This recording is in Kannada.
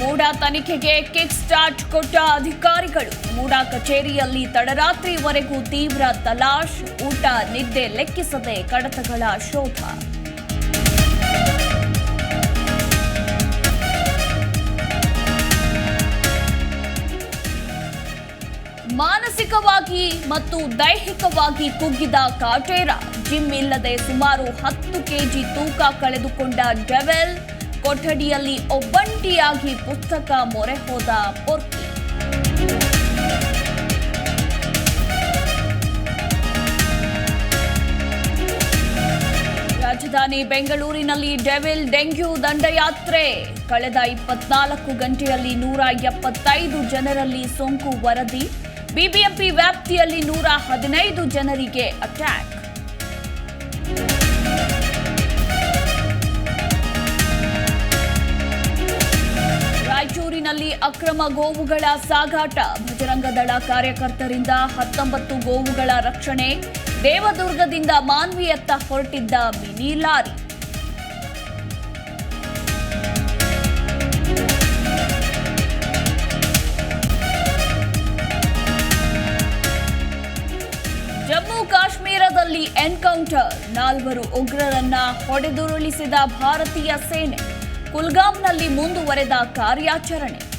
ಮೂಡಾ ತನಿಖೆಗೆ ಕಿಕ್ ಸ್ಟಾರ್ಟ್ ಕೊಟ್ಟ ಅಧಿಕಾರಿಗಳು. ಮೂಡಾ ಕಚೇರಿಯಲ್ಲಿ ತಡರಾತ್ರಿವರೆಗೂ ತೀವ್ರ ತಲಾಶ್, ಊಟ, ನಿದ್ದೆ ಲೆಕ್ಕಿಸದೆ ಕಡತಗಳ ಶೋಧ. ಮಾನಸಿಕವಾಗಿ ಮತ್ತು ದೈಹಿಕವಾಗಿ ಕುಗ್ಗಿದ ಕಾಟೇರ. ಜಿಮ್ ಇಲ್ಲದೆ ಸುಮಾರು ಹತ್ತು ಕೆಜಿ ತೂಕ ಕಳೆದುಕೊಂಡ ಡೆವೆಲ್ ಕೊಠಡಿಯಲ್ಲಿ ಒಬ್ಬಂಟಿಯಾಗಿ ಪುಸ್ತಕ ಮೊರೆ ಹೋದ ಪೊರ್ಕಿ. ರಾಜಧಾನಿ ಬೆಂಗಳೂರಿನಲ್ಲಿ ಡೆವಿಲ್ ಡೆಂಗ್ಯೂ ದಂಡಯಾತ್ರೆ. ಕಳೆದ ಇಪ್ಪತ್ನಾಲ್ಕು ಗಂಟೆಯಲ್ಲಿ ನೂರ ಎಪ್ಪತ್ತೈದು ಜನರಲ್ಲಿ ಸೋಂಕು ವರದಿ. ಬಿಬಿಎಂಪಿ ವ್ಯಾಪ್ತಿಯಲ್ಲಿ ನೂರ ಹದಿನೈದು ಜನರಿಗೆ ಅಟ್ಯಾಕ್. ಅಕ್ರಮ ಗೋವುಗಳ ಸಾಗಾಟ. ಭಜರಂಗದಳ ಕಾರ್ಯಕರ್ತರಿಂದ ಹತ್ತೊಂಬತ್ತು ಗೋವುಗಳ ರಕ್ಷಣೆ. ದೇವದುರ್ಗದಿಂದ ಮಾನ್ವಿಯತ್ತ ಹೊರಟಿದ್ದ ಮಿನಿ ಲಾರಿ. ಜಮ್ಮು ಕಾಶ್ಮೀರದಲ್ಲಿ ಎನ್ಕೌಂಟರ್. ನಾಲ್ವರು ಉಗ್ರರನ್ನ ಹೊಡೆದುರುಳಿಸಿದ ಭಾರತೀಯ ಸೇನೆ. ಕುಲ್ಗಾಂನಲ್ಲಿ ಮುಂದುವರೆದ ಕಾರ್ಯಾಚರಣೆ.